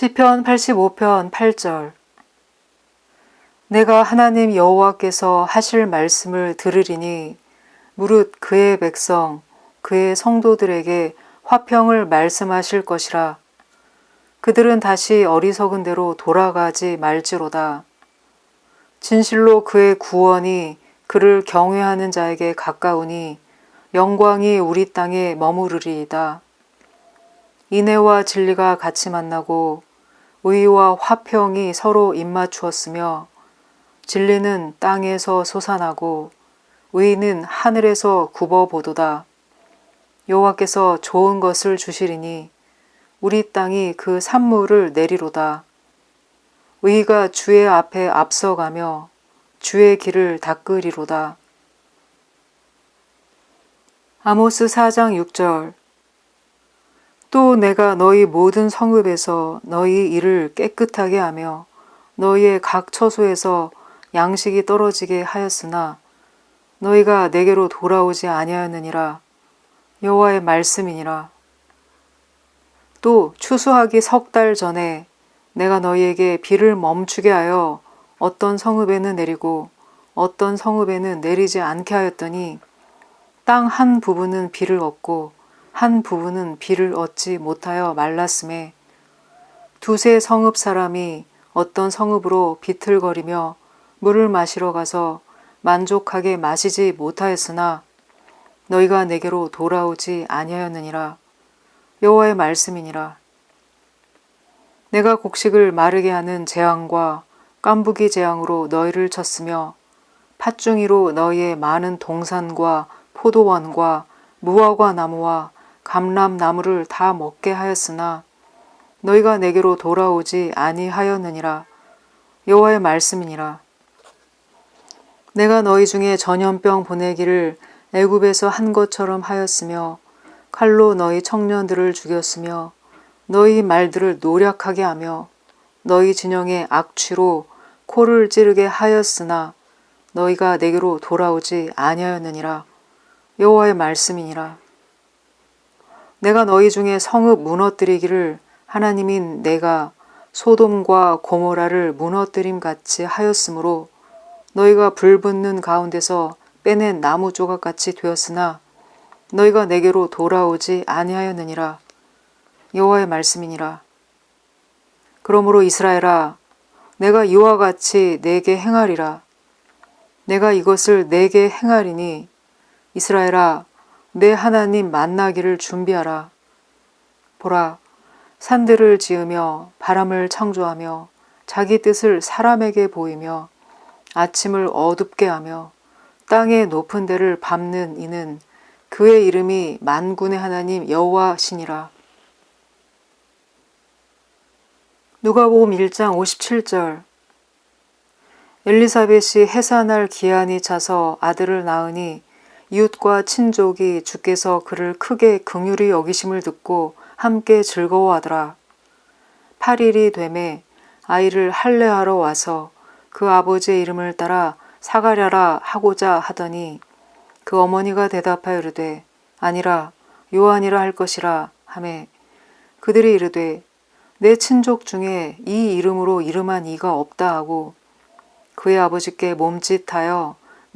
시편 85편 8절. 내가 하나님 여호와께서 하실 말씀을 들으리니 무릇 그의 백성 그의 성도들에게 화평을 말씀하실 것이라. 그들은 다시 어리석은 대로 돌아가지 말지로다. 진실로 그의 구원이 그를 경외하는 자에게 가까우니 영광이 우리 땅에 머무르리이다. 인애와 진리가 같이 만나고 의와 화평이 서로 입맞추었으며 진리는 땅에서 솟아나고 의는 하늘에서 굽어보도다. 여호와께서 좋은 것을 주시리니 우리 땅이 그 산물을 내리로다. 의가 주의 앞에 앞서가며 주의 길을 닦으리로다. 아모스 4장 6절 또 내가 너희 모든 성읍에서 너희 일을 깨끗하게 하며 너희의 각 처소에서 양식이 떨어지게 하였으나 너희가 내게로 돌아오지 아니하였느니라. 여호와의 말씀이니라. 또 추수하기 석 달 전에 내가 너희에게 비를 멈추게 하여 어떤 성읍에는 내리고 어떤 성읍에는 내리지 않게 하였더니 땅 한 부분은 비를 얻고 한 부분은 비를 얻지 못하여 말랐음에 두세 성읍 사람이 어떤 성읍으로 비틀거리며 물을 마시러 가서 만족하게 마시지 못하였으나 너희가 내게로 돌아오지 아니하였느니라. 여호와의 말씀이니라. 내가 곡식을 마르게 하는 재앙과 깐부기 재앙으로 너희를 쳤으며 팥중이로 너희의 많은 동산과 포도원과 무화과 나무와 감람나무를 다 먹게 하였으나 너희가 내게로 돌아오지 아니하였느니라. 여호와의 말씀이니라. 내가 너희 중에 전염병 보내기를 애굽에서 한 것처럼 하였으며 칼로 너희 청년들을 죽였으며 너희 말들을 노력하게 하며 너희 진영의 악취로 코를 찌르게 하였으나 너희가 내게로 돌아오지 아니하였느니라. 여호와의 말씀이니라 내가 너희 중에 성읍 무너뜨리기를 하나님인 내가 소돔과 고모라를 무너뜨림 같이 하였으므로 너희가 불 붙는 가운데서 빼낸 나무 조각 같이 되었으나 너희가 내게로 돌아오지 아니하였느니라. 여호와의 말씀이니라. 그러므로 이스라엘아 내가 이와 같이 내게 행하리라. 내가 이것을 내게 행하리니 이스라엘아 내 하나님 만나기를 준비하라 보라 산들을 지으며 바람을 창조하며 자기 뜻을 사람에게 보이며 아침을 어둡게 하며 땅의 높은 데를 밟는 이는 그의 이름이 만군의 하나님 여호와시니라. 누가복음 1장 57절 엘리사벳이 해산할 기한이 차서 아들을 낳으니 이웃과 친족이 주께서 그를 크게 긍휼히 여기심을 듣고 함께 즐거워하더라. 8일이 되매 아이를 할례하러 와서 그 아버지의 이름을 따라 사가랴라 하고자 하더니 그 어머니가 대답하여 이르되 아니라 요한이라 할 것이라 하매 그들이 이르되 내 친족 중에 이 이름으로 이름한 이가 없다 하고 그의 아버지께 몸짓하여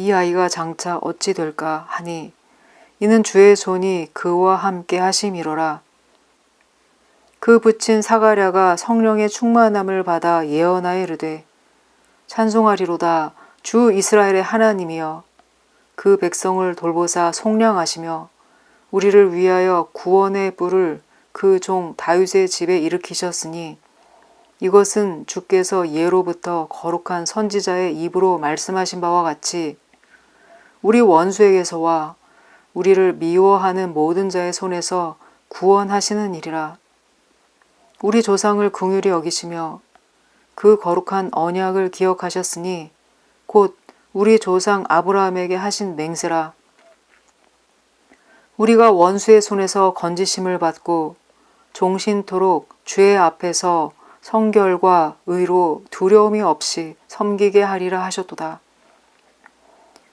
이 아이가 장차 어찌 될까 하니 이는 주의 손이 그와 함께 하심이로라. 그 붙인 사가랴가 성령의 충만함을 받아 예언하여 이르되 찬송하리로다 주 이스라엘의 하나님이여 그 백성을 돌보사 속량하시며 우리를 위하여 구원의 뿔을 그 종 다윗의 집에 일으키셨으니 이것은 주께서 예로부터 거룩한 선지자의 입으로 말씀하신 바와 같이 우리 원수에게서와 우리를 미워하는 모든 자의 손에서 구원하시는 일이라. 우리 조상을 긍휼히 여기시며 그 거룩한 언약을 기억하셨으니 곧 우리 조상 아브라함에게 하신 맹세라. 우리가 원수의 손에서 건지심을 받고 종신토록 주의 앞에서 성결과 의로 두려움이 없이 섬기게 하리라 하셨도다.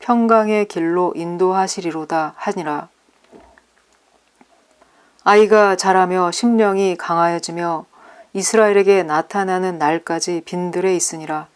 평강의 길로 인도하시리로다 하니라. 아이가 자라며 심령이 강하여지며 이스라엘에게 나타나는 날까지 빈들에 있으니라.